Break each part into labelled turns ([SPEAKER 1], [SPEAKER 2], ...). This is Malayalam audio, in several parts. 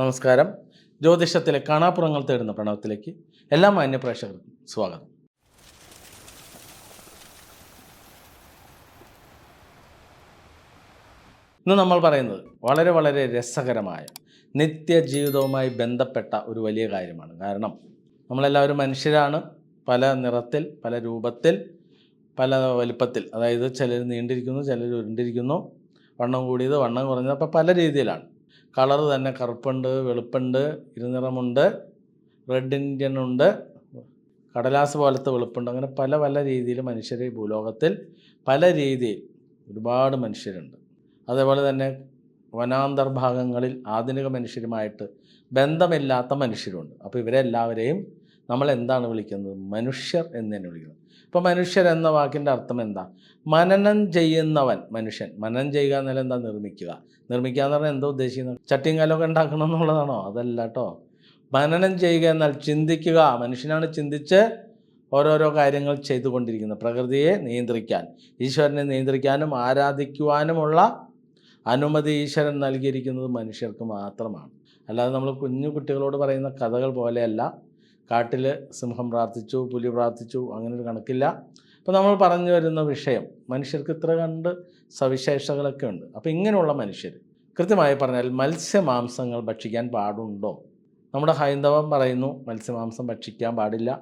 [SPEAKER 1] നമസ്കാരം. ജ്യോതിഷത്തിലെ കാണാപ്പുറങ്ങൾ തേടുന്ന പ്രണവത്തിലേക്ക് എല്ലാ മാന്യപ്രേക്ഷകർക്കും സ്വാഗതം. ഇന്ന് നമ്മൾ പറയുന്നത് വളരെ വളരെ രസകരമായ നിത്യജീവിതവുമായി ബന്ധപ്പെട്ട ഒരു വലിയ കാര്യമാണ്. കാരണം നമ്മളെല്ലാവരും മനുഷ്യരാണ്. പല നിറത്തിൽ പല രൂപത്തിൽ പല വലിപ്പത്തിൽ. അതായത് ചിലർ നീണ്ടിരിക്കുന്നു ചിലർ ഉരുണ്ടിരിക്കുന്നു. വണ്ണം കൂടിയത് വണ്ണം കുറഞ്ഞത്. അപ്പോൾ പല രീതിയിലാണ്. കളർ തന്നെ കറുപ്പുണ്ട് വെളുപ്പുണ്ട് ഇരുനിറമുണ്ട് റെഡ് ഇന്ത്യൻ ഉണ്ട് കടലാസ് പോലത്തെ വെളുപ്പുണ്ട്. അങ്ങനെ പല പല രീതിയിൽ മനുഷ്യർ ഈ ഭൂലോകത്തിൽ പല രീതിയിൽ ഒരുപാട് മനുഷ്യരുണ്ട്. അതേപോലെ തന്നെ വനാന്തർ ഭാഗങ്ങളിൽ ആധുനിക മനുഷ്യരുമായിട്ട് ബന്ധമില്ലാത്ത മനുഷ്യരുണ്ട്. അപ്പോൾ ഇവരെല്ലാവരെയും നമ്മൾ എന്താണ് വിളിക്കുന്നത്? മനുഷ്യർ എന്ന് തന്നെ വിളിക്കുന്നത്. ഇപ്പോൾ മനുഷ്യൻ എന്ന വാക്കിന്റെ അർത്ഥം എന്താ? മനനം ചെയ്യുന്നവൻ മനുഷ്യൻ. മനനം ചെയ്യുക എന്നാൽ എന്താ? നിർമ്മിക്കുക. നിർമ്മിക്കുക എന്ന് പറഞ്ഞാൽ എന്താ ഉദ്ദേശിക്കുന്നത്? ചട്ടിയും കാലമൊക്കെ ഉണ്ടാക്കണം എന്നുള്ളതാണോ? അതല്ല കേട്ടോ മനനം ചെയ്യുക എന്നാൽ ചിന്തിക്കുക. മനുഷ്യനാണ് ചിന്തിച്ച് ഓരോരോ കാര്യങ്ങൾ ചെയ്തുകൊണ്ടിരിക്കുന്നത്. പ്രകൃതിയെ നിയന്ത്രിക്കാൻ ഈശ്വരനെ നിയന്ത്രിക്കാനും ആരാധിക്കുവാനുമുള്ള അനുമതി ഈശ്വരൻ നൽകിയിരിക്കുന്നത് മനുഷ്യർക്ക് മാത്രമാണ്. അല്ലാതെ നമ്മൾ കുഞ്ഞു കുട്ടികളോട് പറയുന്ന കഥകൾ പോലെയല്ല. കാട്ടിൽ സിംഹം പ്രാർത്ഥിച്ചു പുലി പ്രാർത്ഥിച്ചു അങ്ങനെ ഒരു കണക്കില്ല. അപ്പോൾ നമ്മൾ പറഞ്ഞു വരുന്ന വിഷയം മനുഷ്യർക്ക് ഇത്ര കണ്ട് സവിശേഷതകളൊക്കെ ഉണ്ട്. അപ്പോൾ ഇങ്ങനെയുള്ള മനുഷ്യർ കൃത്യമായി പറഞ്ഞാൽ മത്സ്യമാംസങ്ങൾ ഭക്ഷിക്കാൻ പാടുണ്ടോ? നമ്മുടെ ഹൈന്ദവം പറയുന്നു മത്സ്യമാംസം ഭക്ഷിക്കാൻ പാടില്ല.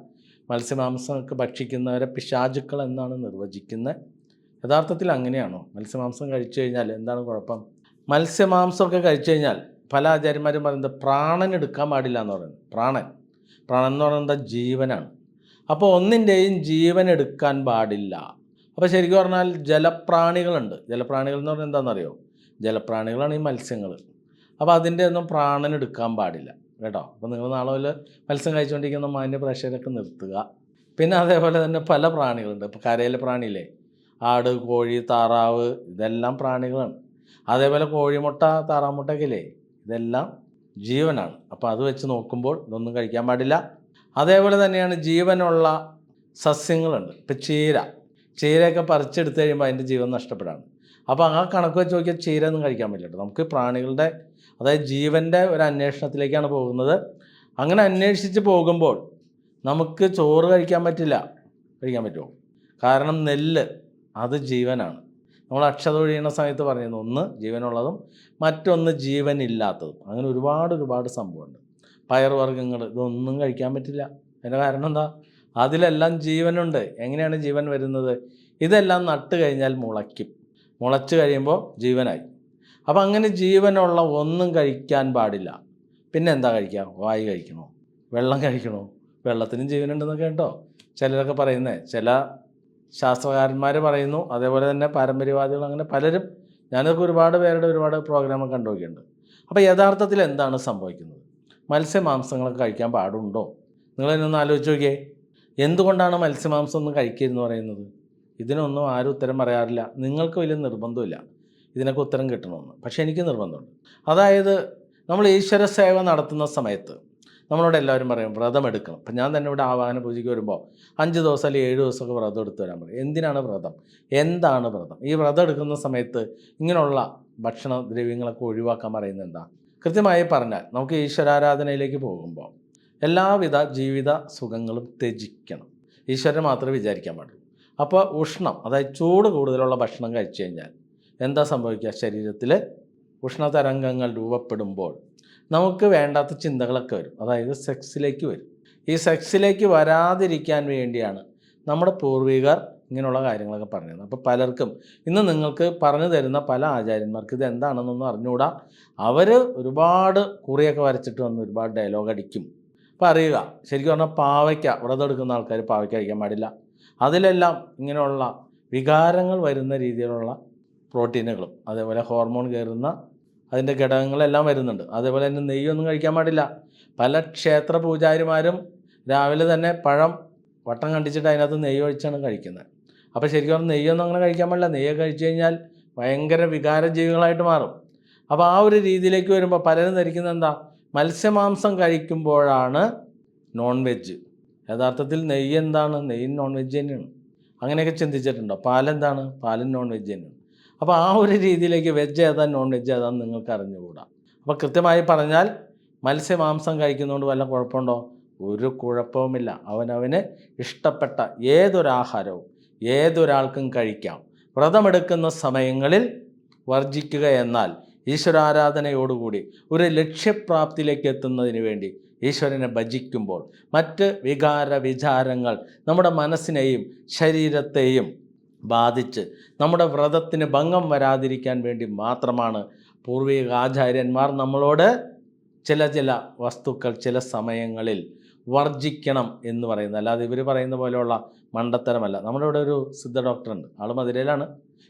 [SPEAKER 1] മത്സ്യമാംസമൊക്കെ ഭക്ഷിക്കുന്നവരെ പിശാചുക്കൾ എന്നാണ് നിർവചിക്കുന്നത്. യഥാർത്ഥത്തിൽ അങ്ങനെയാണോ? മത്സ്യമാംസം കഴിച്ചു കഴിഞ്ഞാൽ എന്താണ് കുഴപ്പം? മത്സ്യമാംസമൊക്കെ കഴിച്ചു കഴിഞ്ഞാൽ പല ആചാര്യന്മാരും പറയുന്നത് പ്രാണൻ എടുക്കാൻ പാടില്ല എന്ന് പറയുന്നത് പ്രാണൻ. പ്രാണൻ എന്ന് പറയുന്നത് ജീവനാണ്. അപ്പോൾ ഒന്നിന്റെയും ജീവൻ എടുക്കാൻ പാടില്ല. അപ്പോൾ ശരിക്കും പറഞ്ഞാൽ ജലപ്രാണികളുണ്ട്. ജലപ്രാണികൾ എന്ന് പറഞ്ഞാൽ എന്താണെന്നറിയോ? ജലപ്രാണികളാണ് ഈ മത്സ്യങ്ങൾ. അപ്പോൾ അതിന്റെ ഒന്നും പ്രാണൻ എടുക്കാൻ പാടില്ല. കേട്ടോ? അപ്പോൾ നിങ്ങൾ നാളെ വല്ല മത്സ്യം കഴിച്ചുകൊണ്ടിരിക്കുന്ന മാന്യ പ്രേക്ഷകരൊക്കെ നിർത്തുക. പിന്നെ അതേപോലെ തന്നെ പല പ്രാണികളുണ്ട്. ഇപ്പോൾ കരയിലെ പ്രാണിയില്ലേ? ആട് കോഴി താറാവ് ഇതെല്ലാം പ്രാണികളാണ്. അതേപോലെ കോഴിമുട്ട താറാമുട്ടക്കില്ലേ ഇതെല്ലാം ജീവനാണ്. അപ്പോൾ അത് വെച്ച് നോക്കുമ്പോൾ ഇതൊന്നും കഴിക്കാൻ പാടില്ല. അതേപോലെ തന്നെയാണ് ജീവനുള്ള സസ്യങ്ങളുണ്ട്. ഇപ്പം ചീര. ചീരയൊക്കെ പറിച്ചെടുത്ത് കഴിയുമ്പോൾ അതിന്റെ ജീവൻ നഷ്ടപ്പെടാണ്. അപ്പോൾ ആ കണക്ക് വെച്ച് നോക്കിയാൽ ചീര ഒന്നും കഴിക്കാൻ പറ്റില്ല നമുക്ക് പ്രാണികളുടെ അതായത് ജീവന്റെ ഒരു അന്വേഷണത്തിലേക്കാണ് പോകുന്നത്. അങ്ങനെ അന്വേഷിച്ച് പോകുമ്പോൾ നമുക്ക് ചോറ് കഴിക്കാൻ പറ്റില്ല. കഴിക്കാൻ പറ്റുമോ? കാരണം നെല്ല് അത് ജീവനാണ്. നമ്മൾ അക്ഷതൊഴിയുന്ന സമയത്ത് പറയുന്നത് ഒന്ന് ജീവനുള്ളതും മറ്റൊന്ന് ജീവനില്ലാത്തതും. അങ്ങനെ ഒരുപാട് ഒരുപാട് സംഭവമുണ്ട്. പയർവർഗങ്ങൾ ഇതൊന്നും കഴിക്കാൻ പറ്റില്ല. അതിന്റെ കാരണം എന്താ? അതിലെല്ലാം ജീവനുണ്ട്. എങ്ങനെയാണ് ജീവൻ വരുന്നത്? ഇതെല്ലാം നട്ട് കഴിഞ്ഞാൽ മുളയ്ക്കും. മുളച്ച് കഴിയുമ്പോൾ ജീവനായി. അപ്പം അങ്ങനെ ജീവനുള്ള ഒന്നും കഴിക്കാൻ പാടില്ല. പിന്നെ എന്താ കഴിക്കുക? വായു കഴിക്കണോ? വെള്ളം കഴിക്കണോ? വെള്ളത്തിനും ജീവനുണ്ടെന്നൊക്കെ കേട്ടോ. ചിലരൊക്കെ പറയുന്നത് ചില ശാസ്ത്രകാരന്മാർ പറയുന്നു. അതേപോലെ തന്നെ പാരമ്പര്യവാദികൾ അങ്ങനെ പലരും ഞാനൊക്കെ ഒരുപാട് പേരുടെ ഒരുപാട് പ്രോഗ്രാം കണ്ടു നോക്കിയിട്ടുണ്ട് അപ്പോൾ യഥാർത്ഥത്തിൽ എന്താണ് സംഭവിക്കുന്നത്? മത്സ്യമാംസങ്ങളൊക്കെ കഴിക്കാൻ പാടുണ്ടോ? നിങ്ങൾ എന്നൊന്ന് ആലോചിച്ച് നോക്കിയേ. എന്തുകൊണ്ടാണ് മത്സ്യമാംസം ഒന്നും കഴിക്കരുതെന്ന് പറയുന്നത്? ഇതിനൊന്നും ആരും ഉത്തരം പറയാറില്ല. നിങ്ങൾക്ക് വലിയ നിർബന്ധമില്ല. ഇതിനൊക്കെ ഉത്തരം കിട്ടണമെന്ന്. പക്ഷേ എനിക്ക് നിർബന്ധമുണ്ട്. അതായത് നമ്മൾ ഈശ്വര സേവ നടത്തുന്ന സമയത്ത് നമ്മളോട് എല്ലാവരും പറയും വ്രതം എടുക്കണം. അപ്പം ഞാൻ തന്നെ ഇവിടെ ആവാഹന പൂജയ്ക്ക് വരുമ്പോൾ അഞ്ച് ദിവസം അല്ലെങ്കിൽ ഏഴ് ദിവസമൊക്കെ വ്രതം എടുത്ത് വരാൻ പറയും. എന്തിനാണ് വ്രതം? എന്താണ് വ്രതം? ഈ വ്രതം എടുക്കുന്ന സമയത്ത് ഇങ്ങനെയുള്ള ഭക്ഷണ ദ്രവ്യങ്ങളൊക്കെ ഒഴിവാക്കാൻ പറയുന്നത് എന്താ? കൃത്യമായി പറഞ്ഞാൽ നമുക്ക് ഈശ്വരാരാധനയിലേക്ക് പോകുമ്പോൾ എല്ലാവിധ ജീവിത സുഖങ്ങളും ത്യജിക്കണം. ഈശ്വരനെ മാത്രമേ വിചാരിക്കാൻ പാടുള്ളൂ. അപ്പോൾ ഉഷ്ണം അതായത് ചൂട് കൂടുതലുള്ള ഭക്ഷണം കഴിച്ചു കഴിഞ്ഞാൽ എന്താ സംഭവിക്കുക? ശരീരത്തിൽ ഉഷ്ണതരംഗങ്ങൾ രൂപപ്പെടുമ്പോൾ നമുക്ക് വേണ്ടാത്ത ചിന്തകളൊക്കെ വരും. അതായത് സെക്സിലേക്ക് വരും. ഈ സെക്സിലേക്ക് വരാതിരിക്കാൻ വേണ്ടിയാണ് നമ്മുടെ പൂർവികർ ഇങ്ങനെയുള്ള കാര്യങ്ങളൊക്കെ പറഞ്ഞത് അപ്പോൾ പലർക്കും ഇന്ന് നിങ്ങൾക്ക് പറഞ്ഞു തരുന്ന പല ആചാര്യന്മാർക്ക് ഇത് എന്താണെന്നൊന്നും അറിഞ്ഞുകൂടാ. അവർ ഒരുപാട് കുറിയൊക്കെ വരച്ചിട്ട് വന്ന് ഒരുപാട് ഡയലോഗ് അടിക്കും. അപ്പോൾ അറിയുക ശരിക്കും പറഞ്ഞാൽ പാവയ്ക്ക വ്രതം എടുക്കുന്ന ആൾക്കാർ പാവയ്ക്ക കഴിക്കാൻ പാടില്ല. അതിലെല്ലാം ഇങ്ങനെയുള്ള വികാരങ്ങൾ വരുന്ന രീതിയിലുള്ള പ്രോട്ടീനുകളും അതേപോലെ ഹോർമോൺ കയറുന്ന അതിന്റെ ഘടകങ്ങളെല്ലാം വരുന്നുണ്ട്. അതേപോലെ തന്നെ നെയ്യൊന്നും കഴിക്കാൻ പാടില്ല. പല ക്ഷേത്ര പൂജാരിമാരും രാവിലെ തന്നെ പഴം വട്ടം കണ്ടിച്ചിട്ട് അതിനകത്ത് നെയ്യ് ഒഴിച്ചാണ് കഴിക്കുന്നത്. അപ്പോൾ ശരിക്കും പറഞ്ഞാൽ നെയ്യൊന്നും അങ്ങനെ കഴിക്കാൻ പാടില്ല. നെയ്യ് കഴിച്ചു കഴിഞ്ഞാൽ ഭയങ്കര വികാര ജീവികളായിട്ട് മാറും. അപ്പോൾ ആ ഒരു രീതിയിലേക്ക് വരുമ്പോൾ പലരും ധരിക്കുന്നത് എന്താ? മത്സ്യമാംസം കഴിക്കുമ്പോഴാണ് നോൺ വെജ് യഥാർത്ഥത്തിൽ നെയ്യ് എന്താണ്? നെയ്യും നോൺ വെജ് തന്നെയാണ്. അങ്ങനെയൊക്കെ ചിന്തിച്ചിട്ടുണ്ടോ? പാലെന്താണ്? പാലും നോൺ വെജ് തന്നെയാണ്. അപ്പോൾ ആ ഒരു രീതിയിലേക്ക് വെജ് ഏതാ നോൺ വെജ് ഏതാന്ന് നിങ്ങൾക്ക് അറിഞ്ഞുകൂടാ. അപ്പോൾ കൃത്യമായി പറഞ്ഞാൽ മത്സ്യമാംസം കഴിക്കുന്നതുകൊണ്ട് വല്ല കുഴപ്പമുണ്ടോ? ഒരു കുഴപ്പവുമില്ല. അവനവന് ഇഷ്ടപ്പെട്ട ഏതൊരാഹാരവും ഏതൊരാൾക്കും കഴിക്കാം. വ്രതമെടുക്കുന്ന സമയങ്ങളിൽ വർജിക്കുക എന്നാൽ ഈശ്വരാരാധനയോടുകൂടി ഒരു ലക്ഷ്യപ്രാപ്തിയിലേക്ക് എത്തുന്നതിന് വേണ്ടി ഈശ്വരനെ ഭജിക്കുമ്പോൾ മറ്റ് വികാര വിചാരങ്ങൾ നമ്മുടെ മനസ്സിനെയും ശരീരത്തെയും ബാധിച്ച് നമ്മുടെ വ്രതത്തിന് ഭംഗം വരാതിരിക്കാൻ വേണ്ടി മാത്രമാണ് പൂർവിക ആചാര്യന്മാർ നമ്മളോട് ചില ചില വസ്തുക്കൾ ചില സമയങ്ങളിൽ വർജിക്കണം എന്ന് പറയുന്നത്. അല്ലാതെ ഇവർ പറയുന്ന പോലെയുള്ള മണ്ടത്തരമല്ല. നമ്മുടെ ഇവിടെ ഒരു സിദ്ധ ഡോക്ടറുണ്ട്. ആൾ മധുരയിലാണ്.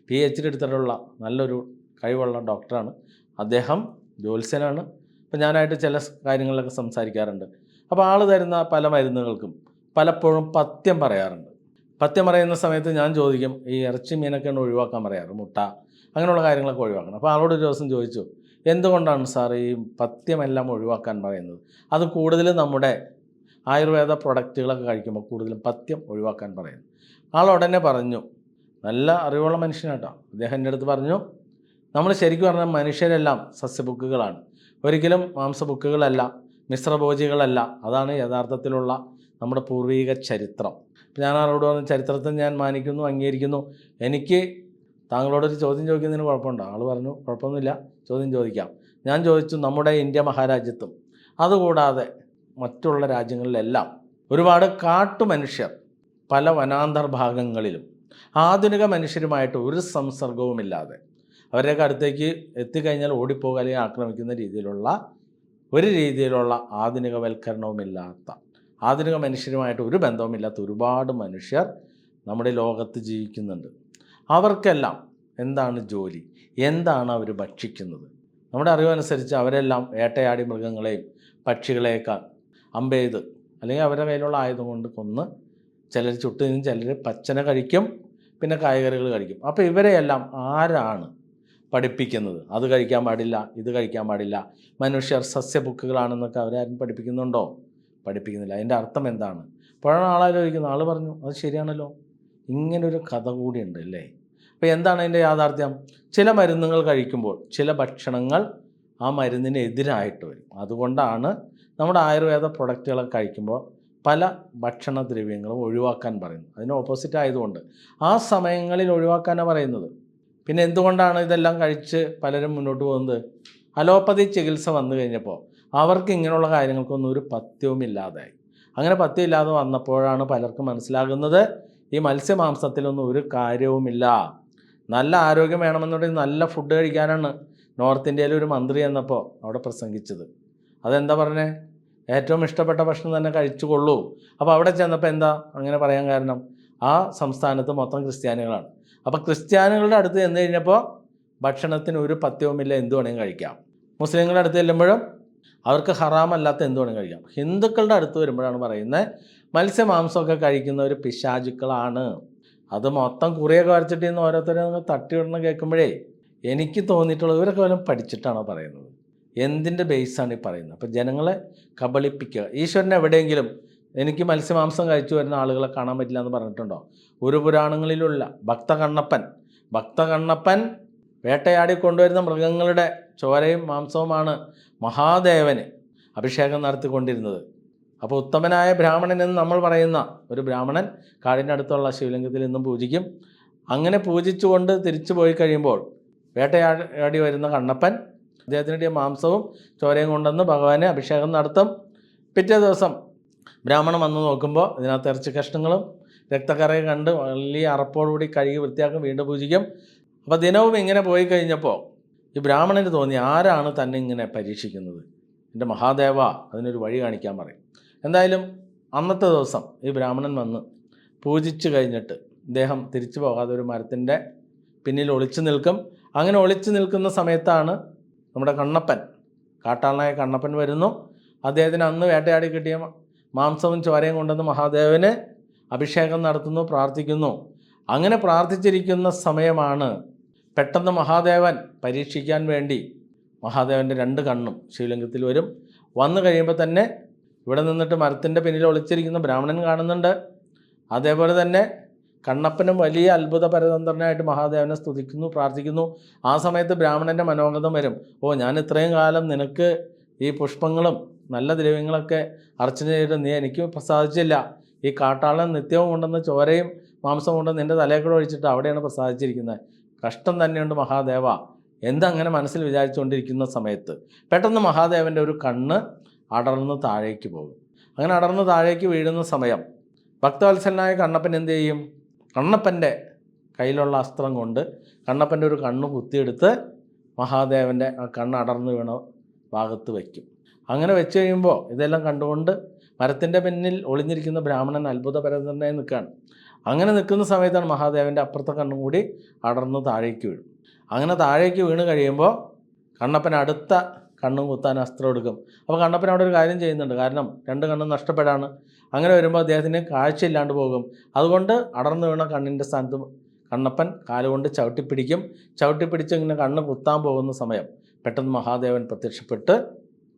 [SPEAKER 1] പി എച്ച് ഡി എടുത്തിട്ടുള്ള നല്ലൊരു കഴിവുള്ള ഡോക്ടറാണ്. അദ്ദേഹം ജ്യോത്സ്യനാണ് അപ്പോൾ ഞാനായിട്ട് ചില കാര്യങ്ങളിലൊക്കെ സംസാരിക്കാറുണ്ട്. അപ്പോൾ ആൾ തരുന്ന പല മരുന്നുകൾക്കും പലപ്പോഴും പത്യം പറയാറുണ്ട്. പഥ്യം പറയുന്ന സമയത്ത് ഞാൻ ചോദിക്കും ഈ ഇറച്ചി മീനൊക്കെ ഒഴിവാക്കാൻ പറയാറ് മുട്ട അങ്ങനെയുള്ള കാര്യങ്ങളൊക്കെ ഒഴിവാക്കണം. അപ്പോൾ ആളോട് ഒരു ദിവസം ചോദിച്ചു എന്തുകൊണ്ടാണ് സാർ ഈ പത്യമെല്ലാം ഒഴിവാക്കാൻ പറയുന്നത്? അത് കൂടുതൽ നമ്മുടെ ആയുർവേദ പ്രൊഡക്റ്റുകളൊക്കെ കഴിക്കുമ്പോൾ കൂടുതലും പത്യം ഒഴിവാക്കാൻ പറയുന്നു. ആൾ ഉടനെ പറഞ്ഞു നല്ല അറിവുള്ള മനുഷ്യനാട്ടോ. അദ്ദേഹം എന്റെ അടുത്ത് പറഞ്ഞു നമ്മൾ ശരിക്കും പറഞ്ഞാൽ മനുഷ്യരെല്ലാം സസ്യബുക്കുകളാണ്. ഒരിക്കലും മാംസബുക്കുകളല്ല മിശ്രഭോജികളല്ല. അതാണ് യഥാർത്ഥത്തിലുള്ള നമ്മുടെ പൂർവീക ചരിത്രം. ഇപ്പം ഞാൻ ആളോട് പറഞ്ഞ ചരിത്രത്തെ ഞാൻ മാനിക്കുന്നു അംഗീകരിക്കുന്നു. എനിക്ക് താങ്കളോടൊരു ചോദ്യം ചോദിക്കുന്നതിന് കുഴപ്പമുണ്ടോ? ആൾ പറഞ്ഞു കുഴപ്പമൊന്നുമില്ല ചോദ്യം ചോദിക്കാം. ഞാൻ ചോദിച്ചു നമ്മുടെ ഇന്ത്യ മഹാരാജ്യത്തും അതുകൂടാതെ മറ്റുള്ള രാജ്യങ്ങളിലെല്ലാം ഒരുപാട് കാട്ടുമനുഷ്യർ പല വനാന്തർ ഭാഗങ്ങളിലും ആധുനിക മനുഷ്യരുമായിട്ട് ഒരു സംസർഗവുമില്ലാതെ അവരുടെയൊക്കെ അടുത്തേക്ക് എത്തിക്കഴിഞ്ഞാൽ ഓടിപ്പോകുക അല്ലെങ്കിൽ ആക്രമിക്കുന്ന രീതിയിലുള്ള ഒരു രീതിയിലുള്ള ആധുനികവൽക്കരണവുമില്ലാത്ത ആധുനിക മനുഷ്യരുമായിട്ട് ഒരു ബന്ധവുമില്ലാത്ത ഒരുപാട് മനുഷ്യർ നമ്മുടെ ലോകത്ത് ജീവിക്കുന്നുണ്ട്. അവർക്കെല്ലാം എന്താണ് ജോലി? എന്താണ് അവർ ഭക്ഷിക്കുന്നത്? നമ്മുടെ അറിവനുസരിച്ച് അവരെല്ലാം വേട്ടയാടി മൃഗങ്ങളെയും പക്ഷികളെയൊക്കെ അമ്പെയ്ത് അല്ലെങ്കിൽ അവരുടെ കയ്യിലുള്ള ആയുധം കൊണ്ട് കൊന്ന് ചിലർ ചുട്ട് തിന്നും ചിലർ പച്ചന കഴിക്കും പിന്നെ കായ്കറികൾ കഴിക്കും. അപ്പോൾ ഇവരെയെല്ലാം ആരാണ് പഠിപ്പിക്കുന്നത്? അത് കഴിക്കാൻ പാടില്ല ഇത് കഴിക്കാൻ പാടില്ല. മനുഷ്യർ സസ്യബുക്കുകളാണെന്നൊക്കെ അവരാരും പഠിപ്പിക്കുന്നുണ്ടോ? പഠിപ്പിക്കുന്നില്ല. അതിന്റെ അർത്ഥം എന്താണ്? അപ്പോഴാണ് ആളാലോചിക്കുന്നത് ആൾ പറഞ്ഞു അത് ശരിയാണല്ലോ. ഇങ്ങനൊരു കഥ കൂടിയുണ്ട് അല്ലേ? അപ്പോൾ എന്താണ് അതിന്റെ യാഥാർത്ഥ്യം? ചില മരുന്നുകൾ കഴിക്കുമ്പോൾ ചില ഭക്ഷണങ്ങൾ ആ മരുന്നിന് എതിരായിട്ട് വരും. അതുകൊണ്ടാണ് നമ്മുടെ ആയുർവേദ പ്രൊഡക്റ്റുകളൊക്കെ കഴിക്കുമ്പോൾ പല ഭക്ഷണദ്രവ്യങ്ങളും ഒഴിവാക്കാൻ പറയുന്നത്. അതിന് ഓപ്പോസിറ്റ് ആയതുകൊണ്ട്. ആ സമയങ്ങളിൽ ഒഴിവാക്കാനാണ് പറയുന്നത്. പിന്നെ എന്തുകൊണ്ടാണ് ഇതെല്ലാം കഴിച്ച് പലരും മുന്നോട്ട് പോകുന്നത്? അലോപ്പതി ചികിത്സ വന്നു കഴിഞ്ഞപ്പോൾ അവർക്ക് ഇങ്ങനെയുള്ള കാര്യങ്ങൾക്കൊന്നും ഒരു പഥ്യവുമില്ലാതായി അങ്ങനെ പഥ്യമില്ലാതെ വന്നപ്പോഴാണ് പലർക്കും മനസ്സിലാകുന്നത് ഈ മത്സ്യമാംസത്തിലൊന്നും ഒരു കാര്യവുമില്ല നല്ല ആരോഗ്യം വേണമെന്നുണ്ടെങ്കിൽ നല്ല ഫുഡ് കഴിക്കാനാണ് നോർത്ത് ഇന്ത്യയിലെ ഒരു മന്ത്രി എന്നപ്പോൾ അവിടെ പ്രസംഗിച്ചത്. അതെന്താ പറഞ്ഞേ? ഏറ്റവും ഇഷ്ടപ്പെട്ട ഭക്ഷണം തന്നെ കഴിച്ചുകൊള്ളൂ. അപ്പോൾ അവിടെ ചെന്നപ്പോൾ എന്താ അങ്ങനെ പറയാൻ കാരണം? ആ സംസ്ഥാനത്ത് മൊത്തം ക്രിസ്ത്യാനികളാണ്. അപ്പോൾ ക്രിസ്ത്യാനികളുടെ അടുത്ത് ചെന്ന് കഴിഞ്ഞപ്പോൾ ഭക്ഷണത്തിന് ഒരു പഥ്യവുമില്ല എന്ത് വേണമെങ്കിലും കഴിക്കാം. മുസ്ലിങ്ങളുടെ അടുത്ത് ചെല്ലുമ്പോഴും അവർക്ക് ഹറാമല്ലാത്ത എന്ത് വേണം കഴിക്കാം. ഹിന്ദുക്കളുടെ അടുത്ത് വരുമ്പോഴാണ് പറയുന്നത് മത്സ്യമാംസമൊക്കെ ഒരു പിശാചുക്കളാണ്. അത് മൊത്തം കുറിയൊക്കെ വരച്ചിട്ട് ഇന്ന് ഓരോരുത്തരും അങ്ങ് തട്ടിവിടണം കേൾക്കുമ്പോഴേ എനിക്ക് തോന്നിയിട്ടുള്ളത് ഇവരൊക്കെ വല്ലതും പഠിച്ചിട്ടാണോ പറയുന്നത്? എന്തിന്റെ ബേസാണ് ഈ പറയുന്നത്? അപ്പോൾ ജനങ്ങളെ കബളിപ്പിക്കുക. ഈശ്വരൻ എവിടെയെങ്കിലും എനിക്ക് മത്സ്യമാംസം കഴിച്ചു വരുന്ന ആളുകളെ കാണാൻ പറ്റില്ല എന്ന് പറഞ്ഞിട്ടുണ്ടോ? ഒരു പുരാണങ്ങളിലുള്ള ഭക്തകണ്ണപ്പൻ. ഭക്തകണ്ണപ്പൻ വേട്ടയാടി കൊണ്ടുവരുന്ന മൃഗങ്ങളുടെ ചോരയും മാംസവുമാണ് മഹാദേവന് അഭിഷേകം നടത്തിക്കൊണ്ടിരുന്നത്. അപ്പോൾ ഉത്തമനായ ബ്രാഹ്മണൻ എന്ന് നമ്മൾ പറയുന്ന ഒരു ബ്രാഹ്മണൻ കാടിനടുത്തുള്ള ശിവലിംഗത്തിൽ നിന്നും പൂജിക്കും. അങ്ങനെ പൂജിച്ചുകൊണ്ട് തിരിച്ചു പോയി കഴിയുമ്പോൾ വേട്ടയാടി വരുന്ന കണ്ണപ്പൻ അദ്ദേഹത്തിന്റെ മാംസവും ചോരയും കൊണ്ടുവന്ന് ഭഗവാന് അഭിഷേകം നടത്തും. പിറ്റേ ദിവസം ബ്രാഹ്മണൻ വന്ന് നോക്കുമ്പോൾ ഇതിനകത്ത് ഇറച്ചി കഷ്ണങ്ങളും രക്തക്കറയും കണ്ട് വലിയ അറപ്പോടുകൂടി കഴുകി വൃത്തിയാക്കും വീണ്ടും പൂജിക്കും. അപ്പോൾ ദിനവും ഇങ്ങനെ പോയി കഴിഞ്ഞപ്പോൾ ഈ ബ്രാഹ്മണന് തോന്നി ആരാണ് തന്നെ ഇങ്ങനെ പരീക്ഷിക്കുന്നത്? എന്റെ മഹാദേവ അതിനൊരു വഴി കാണിക്കാൻ പറയും. എന്തായാലും അന്നത്തെ ദിവസം ഈ ബ്രാഹ്മണൻ വന്ന് പൂജിച്ചു കഴിഞ്ഞിട്ട് ഇദ്ദേഹം തിരിച്ചു പോകാതെ ഒരു മരത്തിന്റെ പിന്നിൽ ഒളിച്ചു നിൽക്കും. അങ്ങനെ ഒളിച്ചു നിൽക്കുന്ന സമയത്താണ് നമ്മുടെ കണ്ണപ്പൻ കാട്ടാളനായ കണ്ണപ്പൻ വരുന്നു. അദ്ദേഹത്തിന് അന്ന് വേട്ടയാടി കിട്ടിയ മാംസവും ചോരയും കൊണ്ടുവന്ന് മഹാദേവന് അഭിഷേകം നടത്തുന്നു പ്രാർത്ഥിക്കുന്നു. അങ്ങനെ പ്രാർത്ഥിച്ചിരിക്കുന്ന സമയമാണ് പെട്ടെന്ന് മഹാദേവൻ പരീക്ഷിക്കാൻ വേണ്ടി മഹാദേവന്റെ രണ്ട് കണ്ണും ശിവലിംഗത്തിൽ വരും. വന്നു കഴിയുമ്പോൾ തന്നെ ഇവിടെ നിന്നിട്ട് മരത്തിന്റെ പിന്നിൽ ഒളിച്ചിരിക്കുന്ന ബ്രാഹ്മണൻ കാണുന്നുണ്ട്. അതേപോലെ തന്നെ കണ്ണപ്പനും വലിയ അത്ഭുത പരതന്ത്രനായിട്ട് മഹാദേവനെ സ്തുതിക്കുന്നു പ്രാർത്ഥിക്കുന്നു. ആ സമയത്ത് ബ്രാഹ്മണന്റെ മനോഗതം വരും. ഓ ഞാൻ ഇത്രയും കാലം നിനക്ക് ഈ പുഷ്പങ്ങളും നല്ല ദ്രവ്യങ്ങളൊക്കെ അർച്ചന ചെയ്തിട്ട് നീ എനിക്ക് പ്രസാദിച്ചില്ല. ഈ കാട്ടാളൻ നിത്യവും ഉണ്ടെന്ന ചോരയും മാംസം കൊണ്ടുവന്ന് നിന്റെ തലയിൽ കൂടെ ഒഴിച്ചിട്ട് അവിടെയാണ് പ്രസാദിച്ചിരിക്കുന്നത്. കഷ്ടം തന്നെയുണ്ട് മഹാദേവ. എന്തങ്ങനെ മനസ്സിൽ വിചാരിച്ചുകൊണ്ടിരിക്കുന്ന സമയത്ത് പെട്ടെന്ന് മഹാദേവന്റെ ഒരു കണ്ണ് അടർന്ന് താഴേക്ക് പോകും. അങ്ങനെ അടർന്ന് താഴേക്ക് വീഴുന്ന സമയം ഭക്തവത്സലനായ കണ്ണപ്പൻ എന്ത് ചെയ്യും? കണ്ണപ്പന്റെ കയ്യിലുള്ള അസ്ത്രം കൊണ്ട് കണ്ണപ്പന്റെ ഒരു കണ്ണ് കുത്തിയെടുത്ത് മഹാദേവന്റെ ആ കണ്ണ് അടർന്നു വീണ ഭാഗത്ത് വയ്ക്കും. അങ്ങനെ വെച്ച് കഴിയുമ്പോൾ ഇതെല്ലാം കണ്ടുകൊണ്ട് മരത്തിന്റെ പിന്നിൽ ഒളിഞ്ഞിരിക്കുന്ന ബ്രാഹ്മണൻ അത്ഭുതപരതനായി നിൽക്കുകയാണ്. അങ്ങനെ നിൽക്കുന്ന സമയത്താണ് മഹാദേവന്റെ അപ്പുറത്തെ കണ്ണും കൂടി അടർന്ന് താഴേക്ക് വീഴും. അങ്ങനെ താഴേക്ക് വീണ് കഴിയുമ്പോൾ കണ്ണപ്പൻ അടുത്ത കണ്ണും കുത്താൻ അസ്ത്രം എടുക്കും. അപ്പോൾ കണ്ണപ്പൻ അവിടെ ഒരു കാര്യം ചെയ്യുന്നുണ്ട്. കാരണം രണ്ട് കണ്ണും നഷ്ടപ്പെടാണ്. അങ്ങനെ വരുമ്പോൾ അദ്ദേഹത്തിന് കാഴ്ചയില്ലാണ്ട് പോകും. അതുകൊണ്ട് അടർന്നു വീണ കണ്ണിന്റെ സ്ഥാനത്ത് കണ്ണപ്പൻ കാലുകൊണ്ട് ചവിട്ടിപ്പിടിക്കും ചവിട്ടിപ്പിടിച്ച് ഇങ്ങനെ കണ്ണ് കുത്താൻ പോകുന്ന സമയം പെട്ടെന്ന് മഹാദേവൻ പ്രത്യക്ഷപ്പെട്ട്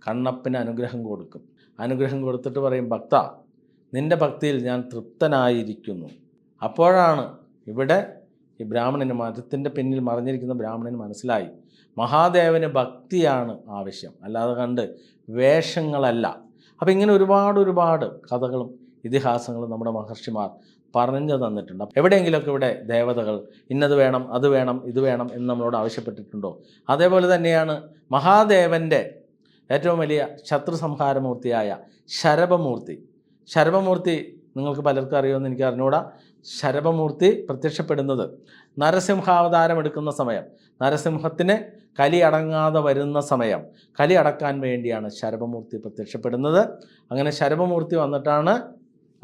[SPEAKER 1] കണ്ണപ്പന് അനുഗ്രഹം കൊടുക്കും. അനുഗ്രഹം കൊടുത്തിട്ട് പറയും ഭക്ത നിന്റെ ഭക്തിയിൽ ഞാൻ തൃപ്തനായിരിക്കുന്നു. അപ്പോഴാണ് ഇവിടെ ഈ ബ്രാഹ്മണന് മതത്തിന്റെ പിന്നിൽ മറിഞ്ഞിരിക്കുന്ന ബ്രാഹ്മണന് മനസ്സിലായി. മഹാദേവന് ഭക്തിയാണ് ആവശ്യം. അല്ലാതെ കണ്ട് വേഷങ്ങളല്ല. അപ്പം ഇങ്ങനെ ഒരുപാട് ഒരുപാട് കഥകളും ഇതിഹാസങ്ങളും നമ്മുടെ മഹർഷിമാർ പറഞ്ഞു തന്നിട്ടുണ്ട്. എവിടെയെങ്കിലുമൊക്കെ ഇവിടെ ദേവതകൾ ഇന്നത് വേണം അത് വേണം ഇത് വേണം എന്ന് നമ്മളോട് ആവശ്യപ്പെട്ടിട്ടുണ്ടോ? അതേപോലെ തന്നെയാണ് മഹാദേവന്റെ ഏറ്റവും വലിയ ശത്രു സംഹാരമൂർത്തിയായ ശരഭമൂർത്തി. ശരഭമൂർത്തി നിങ്ങൾക്ക് പലർക്കും അറിയുമെന്ന് എനിക്ക് അറിഞ്ഞുകൂടാ. ശരഭമൂർത്തി പ്രത്യക്ഷപ്പെടുന്നത്. നരസിംഹാവതാരം എടുക്കുന്ന സമയം. നരസിംഹത്തിന് കലി അടങ്ങാതെ വരുന്ന സമയം. കലി അടക്കാൻ വേണ്ടിയാണ് ശരഭമൂർത്തി പ്രത്യക്ഷപ്പെടുന്നത്. അങ്ങനെ ശരഭമൂർത്തി വന്നിട്ടാണ്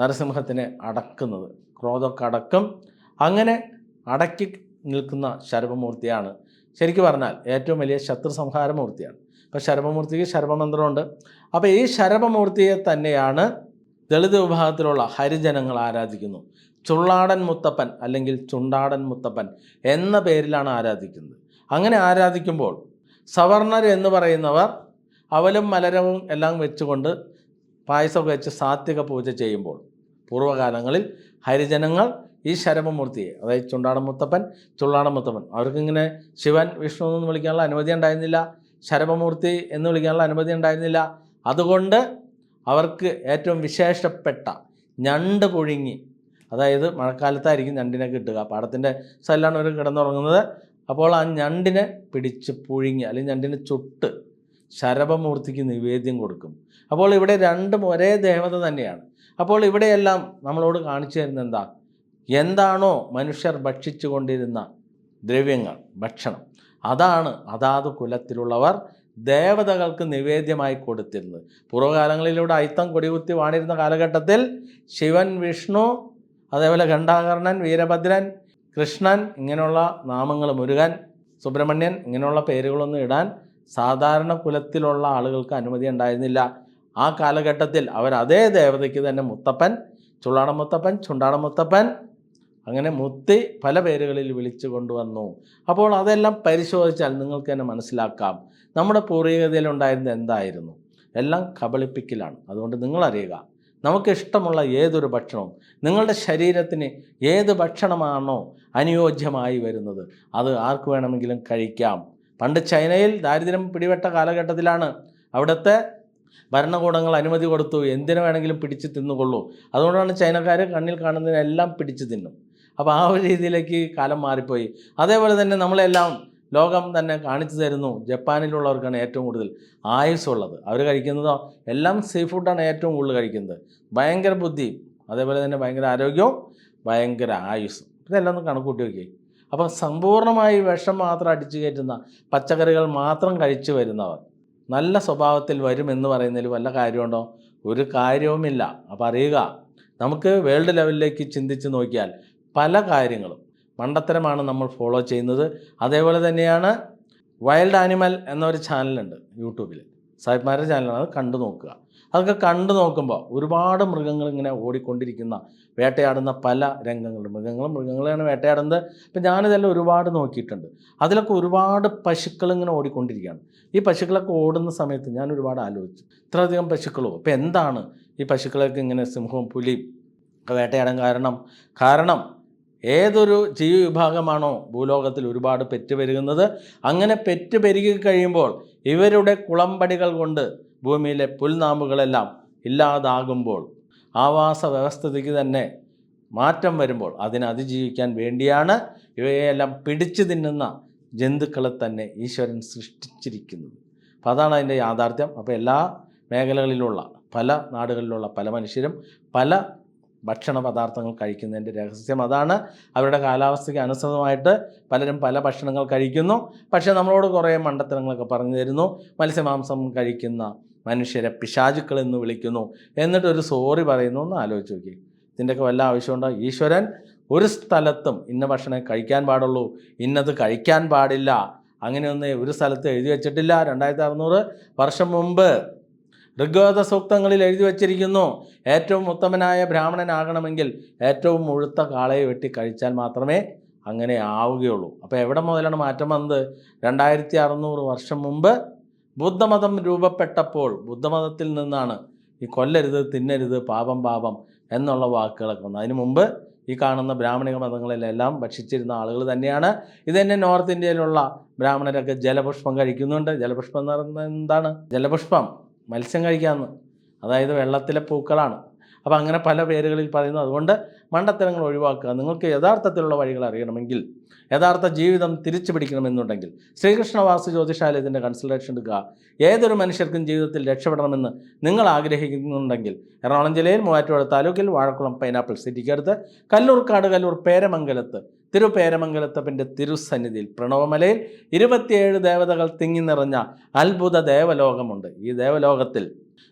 [SPEAKER 1] നരസിംഹത്തിനെ അടക്കുന്നത്. ക്രോധമൊക്കെ അടക്കും. അങ്ങനെ അടക്കി നിൽക്കുന്ന ശരഭമൂർത്തിയാണ്. ശരിക്കും പറഞ്ഞാൽ ഏറ്റവും വലിയ ശത്രു സംഹാരമൂർത്തിയാണ് അപ്പോൾ ശരഭമൂർത്തിക്ക് ശരഭമന്ത്രമുണ്ട്. അപ്പോൾ ഈ ശരഭമൂർത്തിയെ തന്നെയാണ് ദളിത് വിഭാഗത്തിലുള്ള ഹരിജനങ്ങൾ ആരാധിക്കുന്നു. ചുള്ളാടൻ മുത്തപ്പൻ അല്ലെങ്കിൽ ചുണ്ടാടൻ മുത്തപ്പൻ എന്ന പേരിലാണ് ആരാധിക്കുന്നത്. അങ്ങനെ ആരാധിക്കുമ്പോൾ സവർണർ എന്ന് പറയുന്നവർ അവലും മലരവും എല്ലാം വെച്ചുകൊണ്ട് പായസമൊക്കെ വെച്ച് സാത്വിക പൂജ ചെയ്യുമ്പോൾ പൂർവകാലങ്ങളിൽ ഹരിജനങ്ങൾ ഈ ശരമമൂർത്തിയെ അതായത് ചുണ്ടാടൻ മുത്തപ്പൻ ചുള്ളാടൻ മുത്തപ്പൻ അവർക്കിങ്ങനെ ശിവൻ വിഷ്ണു എന്ന് വിളിക്കാനുള്ള അനുമതി ഉണ്ടായിരുന്നില്ല ശരമമൂർത്തി എന്ന് വിളിക്കാനുള്ള അനുമതി ഉണ്ടായിരുന്നില്ല. അതുകൊണ്ട് അവർക്ക് ഏറ്റവും വിശേഷപ്പെട്ട ഞണ്ട് പുഴുങ്ങി അതായത് മഴക്കാലത്തായിരിക്കും ഞണ്ടിനെ കിട്ടുക. പാടത്തിന്റെ സൈഡിലാണ് അവർ കിടന്നുറങ്ങുന്നത്. അപ്പോൾ ആ ഞണ്ടിനെ പിടിച്ച് പുഴുങ്ങി അല്ലെങ്കിൽ ഞണ്ടിനെ ചുട്ട് ശരഭമൂർത്തിക്ക് നിവേദ്യം കൊടുക്കും. അപ്പോൾ ഇവിടെ രണ്ടും ഒരേ ദേവത തന്നെയാണ്. അപ്പോൾ ഇവിടെയെല്ലാം നമ്മളോട് കാണിച്ചു തരുന്ന എന്താ? എന്താണോ മനുഷ്യർ ഭക്ഷിച്ചു കൊണ്ടിരുന്ന ദ്രവ്യങ്ങൾ ഭക്ഷണം. അതാണ് അതാത് കുലത്തിലുള്ളവർ ദേവതകൾക്ക് നിവേദ്യമായി കൊടുത്തിരുന്നത്. പൂർവകാലങ്ങളിലൂടെ അയിത്തം കൊടികുത്തി വാണിരുന്ന കാലഘട്ടത്തിൽ ശിവൻ വിഷ്ണു അതേപോലെ ഘണ്ടാകർണൻ വീരഭദ്രൻ കൃഷ്ണൻ ഇങ്ങനെയുള്ള നാമങ്ങൾ മുരുകൻ സുബ്രഹ്മണ്യൻ ഇങ്ങനെയുള്ള പേരുകളൊന്നും ഇടാൻ സാധാരണ കുലത്തിലുള്ള ആളുകൾക്ക് അനുമതി ഉണ്ടായിരുന്നില്ല. ആ കാലഘട്ടത്തിൽ അവർ അതേ ദേവതയ്ക്ക് തന്നെ മുത്തപ്പൻ ചുള്ളാട മുത്തപ്പൻ ചുണ്ടാണ മുത്തപ്പൻ അങ്ങനെ മുത്തി പല പേരുകളിൽ വിളിച്ചു കൊണ്ടുവന്നു. അപ്പോൾ അതെല്ലാം പരിശോധിച്ചാൽ നിങ്ങൾക്ക് തന്നെ മനസ്സിലാക്കാം. നമ്മുടെ പൂർവികതയിലുണ്ടായിരുന്നത് എന്തായിരുന്നു? എല്ലാം കബളിപ്പിക്കലാണ്. അതുകൊണ്ട് നിങ്ങൾ അറിയുക നമുക്കിഷ്ടമുള്ള ഏതൊരു ഭക്ഷണവും നിങ്ങളുടെ ശരീരത്തിന് ഏത് ഭക്ഷണമാണോ അനുയോജ്യമായി വരുന്നത്. അത് ആർക്ക് വേണമെങ്കിലും കഴിക്കാം. പണ്ട് ചൈനയിൽ ദാരിദ്ര്യം പിടിപെട്ട കാലഘട്ടത്തിലാണ് അവിടുത്തെ ഭരണകൂടങ്ങൾ അനുമതി കൊടുത്തു. എന്തിനു വേണമെങ്കിലും പിടിച്ച് തിന്നുകൊള്ളൂ. അതുകൊണ്ടാണ് ചൈനക്കാർ കണ്ണിൽ കാണുന്നതിനെല്ലാം പിടിച്ച് തിന്നും. അപ്പോൾ ആ ഒരു രീതിയിലേക്ക് കാലം മാറിപ്പോയി. അതേപോലെ തന്നെ നമ്മളെല്ലാം ലോകം തന്നെ കാണിച്ചു തരുന്നു ജപ്പാനിലുള്ളവർക്കാണ് ഏറ്റവും കൂടുതൽ ആയുസ്സുള്ളത്. അവർ കഴിക്കുന്നതോ എല്ലാം സീ ഫുഡാണ് ഏറ്റവും കൂടുതൽ കഴിക്കുന്നത്. ഭയങ്കര ബുദ്ധി അതേപോലെ തന്നെ ഭയങ്കര ആരോഗ്യവും ഭയങ്കര ആയുസ്സും. ഇതെല്ലാം ഒന്ന് കണക്കൂട്ടി നോക്കി അപ്പം സമ്പൂർണമായി വിഷം മാത്രം അടിച്ചു കയറ്റുന്ന പച്ചക്കറികൾ മാത്രം കഴിച്ചു വരുന്നവർ നല്ല സ്വഭാവത്തിൽ വരുമെന്ന് പറയുന്നതിൽ വല്ല കാര്യമുണ്ടോ? ഒരു കാര്യവുമില്ല. അപ്പോൾ അറിയുക നമുക്ക് വേൾഡ് ലെവലിലേക്ക് ചിന്തിച്ച് നോക്കിയാൽ പല കാര്യങ്ങളും മണ്ടത്തരമാണ് നമ്മൾ ഫോളോ ചെയ്യുന്നത്. അതേപോലെ തന്നെയാണ് വൈൽഡ് ആനിമൽ എന്നൊരു ചാനലുണ്ട് യൂട്യൂബിൽ സാഹിബ്മാരുടെ ചാനലാണ് അത് കണ്ടു നോക്കുക. അതൊക്കെ കണ്ടു നോക്കുമ്പോൾ ഒരുപാട് മൃഗങ്ങൾ ഇങ്ങനെ ഓടിക്കൊണ്ടിരിക്കുന്ന വേട്ടയാടുന്ന പല രംഗങ്ങളുണ്ട്. മൃഗങ്ങളും മൃഗങ്ങളെയാണ് വേട്ടയാടുന്നത്. ഇപ്പം ഞാനിതെല്ലാം ഒരുപാട് നോക്കിയിട്ടുണ്ട്. അതിലൊക്കെ ഒരുപാട് പശുക്കൾ ഇങ്ങനെ ഓടിക്കൊണ്ടിരിക്കുകയാണ്. ഈ പശുക്കളൊക്കെ ഓടുന്ന സമയത്ത് ഞാൻ ഒരുപാട് ആലോചിച്ചു. ഇത്രയധികം പശുക്കളോ? അപ്പോൾ എന്താണ് ഈ പശുക്കളൊക്കെ ഇങ്ങനെ സിംഹവും പുലിയും വേട്ടയാടാൻ കാരണം? കാരണം ഏതൊരു ജീവി വിഭാഗമാണോ ഭൂലോകത്തിൽ ഒരുപാട് പെറ്റ് പെരുകുന്നത് അങ്ങനെ പെറ്റ് പെരുകി കഴിയുമ്പോൾ ഇവരുടെ കുളമ്പടികൾ കൊണ്ട് ഭൂമിയിലെ പുൽനാമ്പുകളെല്ലാം ഇല്ലാതാകുമ്പോൾ ആവാസ വ്യവസ്ഥിതിക്ക് തന്നെ മാറ്റം വരുമ്പോൾ അതിനെ അതിജീവിക്കാൻ വേണ്ടിയാണ് ഇവയെല്ലാം പിടിച്ചു തിന്നുന്ന ജന്തുക്കളെ തന്നെ ഈശ്വരൻ സൃഷ്ടിച്ചിരിക്കുന്നത്. അപ്പോൾ അതാണ് അതിന്റെ യാഥാർത്ഥ്യം. അപ്പോൾ എല്ലാ മേഖലകളിലുള്ള പല നാടുകളിലുള്ള പല മനുഷ്യരും പല ഭക്ഷണ പദാർത്ഥങ്ങൾ കഴിക്കുന്നതിന്റെ രഹസ്യം അതാണ്. അവരുടെ കാലാവസ്ഥയ്ക്ക് അനുസൃതമായിട്ട് പലരും പല ഭക്ഷണങ്ങൾ കഴിക്കുന്നു. പക്ഷേ നമ്മളോട് കുറേ മണ്ടത്തരങ്ങളൊക്കെ പറഞ്ഞു തരുന്നു. മത്സ്യമാംസം കഴിക്കുന്ന മനുഷ്യരെ പിശാചുക്കൾ എന്ന് വിളിക്കുന്നു. എന്നിട്ട് ഒരു സോറി പറയുന്നു. എന്ന് ആലോചിച്ച് നോക്കി. ഇതിന്റെയൊക്കെ വല്ല ആവശ്യമുണ്ടോ? ഈശ്വരൻ ഒരു സ്ഥലത്തും ഇന്ന ഭക്ഷണം കഴിക്കാൻ പാടുള്ളൂ. ഇന്നത് കഴിക്കാൻ പാടില്ല. അങ്ങനെയൊന്നും ഒരു സ്ഥലത്ത് എഴുതി വെച്ചിട്ടില്ല. രണ്ടായിരത്തി അറുന്നൂറ് വർഷം മുമ്പ് ഋഗ്വേദ സൂക്തങ്ങളിൽ എഴുതി വച്ചിരിക്കുന്നു ഏറ്റവും ഉത്തമനായ ബ്രാഹ്മണനാകണമെങ്കിൽ ഏറ്റവും മുഴുത്ത കാളയെ വെട്ടി കഴിച്ചാൽ മാത്രമേ അങ്ങനെ ആവുകയുള്ളൂ. അപ്പോൾ എവിടെ മുതലാണ് മാറ്റം വന്നത്? രണ്ടായിരത്തി അറുന്നൂറ് വർഷം മുമ്പ് ബുദ്ധമതം രൂപപ്പെട്ടപ്പോൾ ബുദ്ധമതത്തിൽ നിന്നാണ് ഈ കൊല്ലരുത് തിന്നരുത് പാപം പാപം എന്നുള്ള വാക്കുകളൊക്കെ വന്നത്. അതിനു മുമ്പ് ഈ കാണുന്ന ബ്രാഹ്മണിക മതങ്ങളിലെല്ലാം ഭക്ഷിച്ചിരുന്ന ആളുകൾ തന്നെയാണ്. ഇത് തന്നെ നോർത്ത് ഇന്ത്യയിലുള്ള ബ്രാഹ്മണരൊക്കെ ജലപുഷ്പം കഴിക്കുന്നുണ്ട്. ജലപുഷ്പം എന്ന് പറയുന്നത് എന്താണ്? ജലപുഷ്പം. മത്സ്യം കഴിക്കാമെന്ന്. അതായത് വെള്ളത്തിലെ പൂക്കളാണ്. അപ്പോൾ അങ്ങനെ പല പേരുകളിൽ പറയുന്നു. അതുകൊണ്ട് മണ്ടത്തരങ്ങൾ ഒഴിവാക്കുക. നിങ്ങൾക്ക് യഥാർത്ഥത്തിലുള്ള വഴികൾ അറിയണമെങ്കിൽ യഥാർത്ഥ ജീവിതം തിരിച്ചു പിടിക്കണമെന്നുണ്ടെങ്കിൽ ശ്രീകൃഷ്ണ വാസു ജ്യോതിഷാലയത്തിന്റെ കൺസൾട്ടേഷൻ എടുക്കുക. ഏതൊരു മനുഷ്യർക്കും ജീവിതത്തിൽ രക്ഷപ്പെടണമെന്ന് നിങ്ങൾ ആഗ്രഹിക്കുന്നുണ്ടെങ്കിൽ എറണാകുളം ജില്ലയിൽ മൂവാറ്റുപുഴ താലൂക്കിൽ വാഴക്കുളം പൈനാപ്പിൾ സിറ്റിക്കടുത്ത് കല്ലൂർക്കാട് കല്ലൂർ പേരമംഗലത്ത് തിരുപേരമംഗലത്തപ്പന്റെ തിരുസന്നിധിയിൽ പ്രണവമലയിൽ ഇരുപത്തിയേഴ് ദേവതകൾ തിങ്ങി നിറഞ്ഞ അത്ഭുത ദേവലോകമുണ്ട്. ഈ ദേവലോകത്തിൽ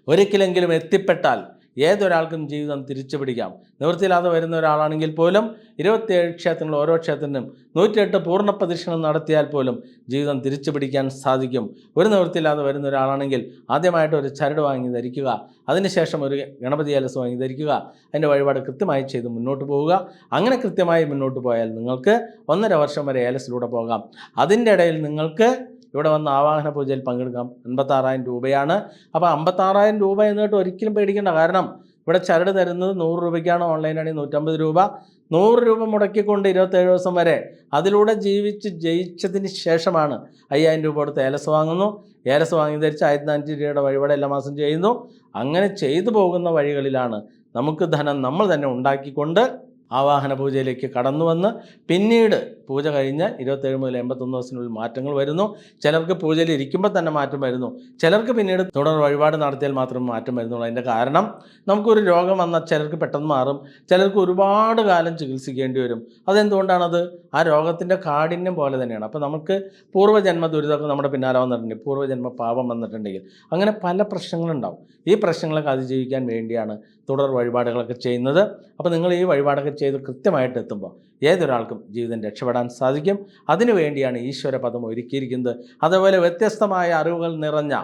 [SPEAKER 1] ഒരിക്കലെങ്കിലും എത്തിപ്പെട്ടാൽ ഏതൊരാൾക്കും ജീവിതം തിരിച്ചു പിടിക്കാം നിവൃത്തിയില്ലാതെ വരുന്ന ഒരാളാണെങ്കിൽ പോലും ഇരുപത്തിയേഴ് ക്ഷേത്രങ്ങൾ ഓരോ ക്ഷേത്രത്തിനും നൂറ്റിയെട്ട് പൂർണ പ്രദക്ഷിണം നടത്തിയാൽ പോലും ജീവിതം തിരിച്ചു പിടിക്കാൻ സാധിക്കും. ഒരു നിവൃത്തിയില്ലാതെ വരുന്ന ഒരാളാണെങ്കിൽ ആദ്യമായിട്ട് ഒരു ചരട് വാങ്ങി ധരിക്കുക അതിനുശേഷം ഒരു ഗണപതി അലസ് വാങ്ങി ധരിക്കുക അതിന്റെ വഴിപാട് കൃത്യമായി ചെയ്ത് മുന്നോട്ട് പോവുക. അങ്ങനെ കൃത്യമായി മുന്നോട്ട് പോയാൽ നിങ്ങൾക്ക് ഒന്നര വർഷം വരെ ഏലസിലൂടെ പോകാം. അതിന്റെ ഇടയിൽ നിങ്ങൾക്ക് ഇവിടെ വന്ന് ആവാഹന പൂജയിൽ പങ്കെടുക്കാം. അൻപത്താറായിരം രൂപയാണ്. അപ്പോൾ അമ്പത്താറായിരം രൂപ എന്നിട്ട് ഒരിക്കലും പേടിക്കേണ്ട കാരണം ഇവിടെ ചരട് തരുന്നത് നൂറ് രൂപയ്ക്കാണ്. ഓൺലൈനാണെങ്കിൽ നൂറ്റമ്പത് രൂപ. നൂറ് രൂപ മുടക്കിക്കൊണ്ട് ഇരുപത്തേഴ് ദിവസം വരെ അതിലൂടെ ജീവിച്ച് ജയിച്ചതിന് ശേഷമാണ് അയ്യായിരം രൂപ കൊടുത്ത് ഏലസ് വാങ്ങുന്നു. ഏലസ് വാങ്ങി ധരിച്ച് ആയിരത്തി നാനൂറ്റി രൂപയുടെ വഴിപാട് എല്ലാ മാസം ചെയ്യുന്നു. അങ്ങനെ ചെയ്തു പോകുന്ന വഴികളിലാണ് നമുക്ക് ധനം നമ്മൾ തന്നെ ഉണ്ടാക്കിക്കൊണ്ട് ആവാഹന പൂജയിലേക്ക് കടന്നു വന്ന് പിന്നീട് പൂജ കഴിഞ്ഞ് ഇരുപത്തേഴ് മുതൽ എൺപത്തൊന്ന് ദിവസത്തിനുള്ളിൽ മാറ്റങ്ങൾ വരുന്നു. ചിലർക്ക് പൂജയിൽ ഇരിക്കുമ്പോൾ തന്നെ മാറ്റം വരുന്നു. ചിലർക്ക് പിന്നീട് തുടർ വഴിപാട് നടത്തിയാൽ മാത്രമേ മാറ്റം വരുന്നുള്ളൂ. അതിന്റെ കാരണം നമുക്കൊരു രോഗം വന്നാൽ ചിലർക്ക് പെട്ടെന്ന് മാറും. ചിലർക്ക് ഒരുപാട് കാലം ചികിത്സിക്കേണ്ടി വരും. അതെന്തുകൊണ്ടാണത്? ആ രോഗത്തിന്റെ കാഠിന്യം പോലെ തന്നെയാണ്. അപ്പോൾ നമുക്ക് പൂർവജന്മ ദുരിതമൊക്കെ നമ്മുടെ പിന്നാലെ വന്നിട്ടുണ്ട്. പൂർവജന്മ പാപം വന്നിട്ടുണ്ടെങ്കിൽ അങ്ങനെ പല പ്രശ്നങ്ങളുണ്ടാവും. ഈ പ്രശ്നങ്ങളൊക്കെ അതിജീവിക്കാൻ വേണ്ടിയാണ് തുടർ വഴിപാടുകളൊക്കെ ചെയ്യുന്നത്. അപ്പോൾ നിങ്ങൾ ഈ വഴിപാടൊക്കെ ചെയ്ത് കൃത്യമായിട്ട് എത്തുമ്പോൾ ഏതൊരാൾക്കും ജീവിതം രക്ഷപ്പെടാൻ സാധിക്കും. അതിനുവേണ്ടിയാണ് ഈശ്വര പദം ഒരുക്കിയിരിക്കുന്നത്. അതുപോലെ വ്യത്യസ്തമായ അറിവുകൾ നിറഞ്ഞ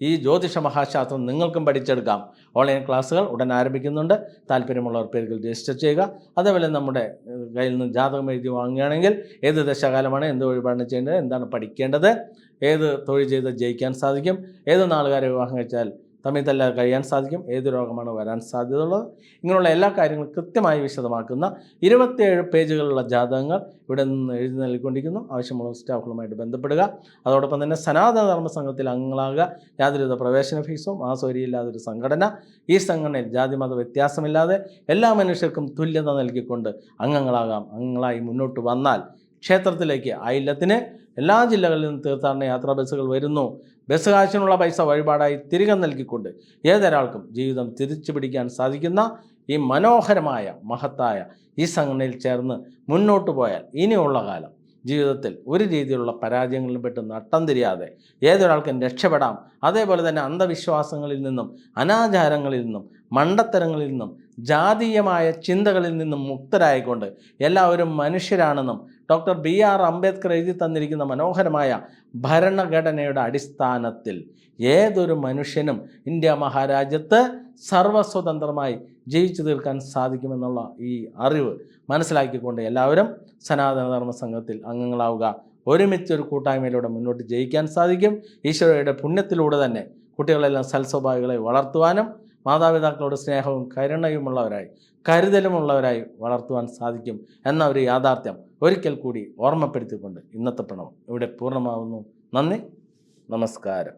[SPEAKER 1] ഈ ജ്യോതിഷ മഹാശാസ്ത്രം നിങ്ങൾക്കും പഠിച്ചെടുക്കാം. ഓൺലൈൻ ക്ലാസ്സുകൾ ഉടൻ ആരംഭിക്കുന്നുണ്ട്. താല്പര്യമുള്ളവർ പേരുകൾ രജിസ്റ്റർ ചെയ്യുക. അതേപോലെ നമ്മുടെ കയ്യിൽ നിന്ന് ജാതകം എഴുതി വാങ്ങുകയാണെങ്കിൽ ഏത് ദശകാലമാണ് എന്ത് വഴിപാടാണ് ചെയ്യേണ്ടത് എന്താണ് പഠിക്കേണ്ടത് ഏത് തൊഴിൽ ചെയ്ത് ജയിക്കാൻ സാധിക്കും ഏത് നാളുകാരെ വിവാഹം കഴിച്ചാൽ തമ്മിൽ കഴിയാൻ സാധിക്കും. ഏത് രോഗമാണ് വരാൻ സാധ്യതയുള്ളത്. ഇങ്ങനെയുള്ള എല്ലാ കാര്യങ്ങളും കൃത്യമായി വിശദമാക്കുന്ന ഇരുപത്തിയേഴ് പേജുകളുള്ള ജാതകങ്ങൾ ഇവിടെ നിന്ന് എഴുതി നൽകിക്കൊണ്ടിരിക്കുന്നു. ആവശ്യമുള്ള സ്റ്റാഫുകളുമായിട്ട് ബന്ധപ്പെടുക. അതോടൊപ്പം തന്നെ സനാതന ധർമ്മ സംഘത്തിൽ അംഗങ്ങളാകുക. യാതൊരുവിധ പ്രവേശന ഫീസും മാസവരിയില്ലാതെ ഒരു സംഘടന. ഈ സംഘടനയിൽ ജാതിമത വ്യത്യാസമില്ലാതെ എല്ലാ മനുഷ്യർക്കും തുല്യത നൽകിക്കൊണ്ട് അംഗങ്ങളാകാം. അംഗങ്ങളായി മുന്നോട്ട് വന്നാൽ ക്ഷേത്രത്തിലേക്ക്. ആ ഇല്ലത്തിന് എല്ലാ ജില്ലകളിൽ നിന്നും തീർത്ഥാടന യാത്രാ ബസ്സുകൾ വരുന്നു. ബസ് കാശിനുള്ള പൈസ വഴിപാടായി തിരികെ നൽകിക്കൊണ്ട് ഏതൊരാൾക്കും ജീവിതം തിരിച്ചു പിടിക്കാൻ സാധിക്കുന്ന ഈ മനോഹരമായ മഹത്തായ ഈ സംഘടനയിൽ ചേർന്ന് മുന്നോട്ട് പോയാൽ ഇനിയുള്ള കാലം ജീവിതത്തിൽ ഒരു രീതിയിലുള്ള പരാജയങ്ങളിലും പെട്ട് നട്ടം തിരിയാതെ ഏതൊരാൾക്കും രക്ഷപ്പെടാം. അതേപോലെ തന്നെ അന്ധവിശ്വാസങ്ങളിൽ നിന്നും അനാചാരങ്ങളിൽ നിന്നും മണ്ടത്തരങ്ങളിൽ നിന്നും ജാതീയമായ ചിന്തകളിൽ നിന്നും മുക്തരായിക്കൊണ്ട് എല്ലാവരും മനുഷ്യരാണെന്നും ഡോക്ടർ ബി ആർ അംബേദ്കർ എഴുതി തന്നിരിക്കുന്ന മനോഹരമായ ഭരണഘടനയുടെ അടിസ്ഥാനത്തിൽ ഏതൊരു മനുഷ്യനും ഇന്ത്യ മഹാരാജ്യത്ത് സർവസ്വതന്ത്രമായി ജീവിച്ചു തീർക്കാൻ സാധിക്കുമെന്നുള്ള ഈ അറിവ് മനസ്സിലാക്കിക്കൊണ്ട് എല്ലാവരും സനാതനധർമ്മ സംഘത്തിൽ അംഗങ്ങളാവുക. ഒരുമിച്ച് ഒരു കൂട്ടായ്മയിലൂടെ മുന്നോട്ട് ജയിക്കാൻ സാധിക്കും. ഈശ്വരയുടെ പുണ്യത്തിലൂടെ തന്നെ കുട്ടികളെല്ലാം സൽസ്വഭാവികളെ വളർത്തുവാനും മാതാപിതാക്കളോട് സ്നേഹവും കരുണയുമുള്ളവരായി കരുതലുമുള്ളവരായി വളർത്തുവാൻ സാധിക്കും എന്ന ഒരു യാഥാർത്ഥ്യം ഒരിക്കൽ കൂടി ഓർമ്മപ്പെടുത്തിക്കൊണ്ട് ഇന്നത്തെ പ്രണവം ഇവിടെ പൂർണമാവുന്നു. നന്ദി. നമസ്കാരം.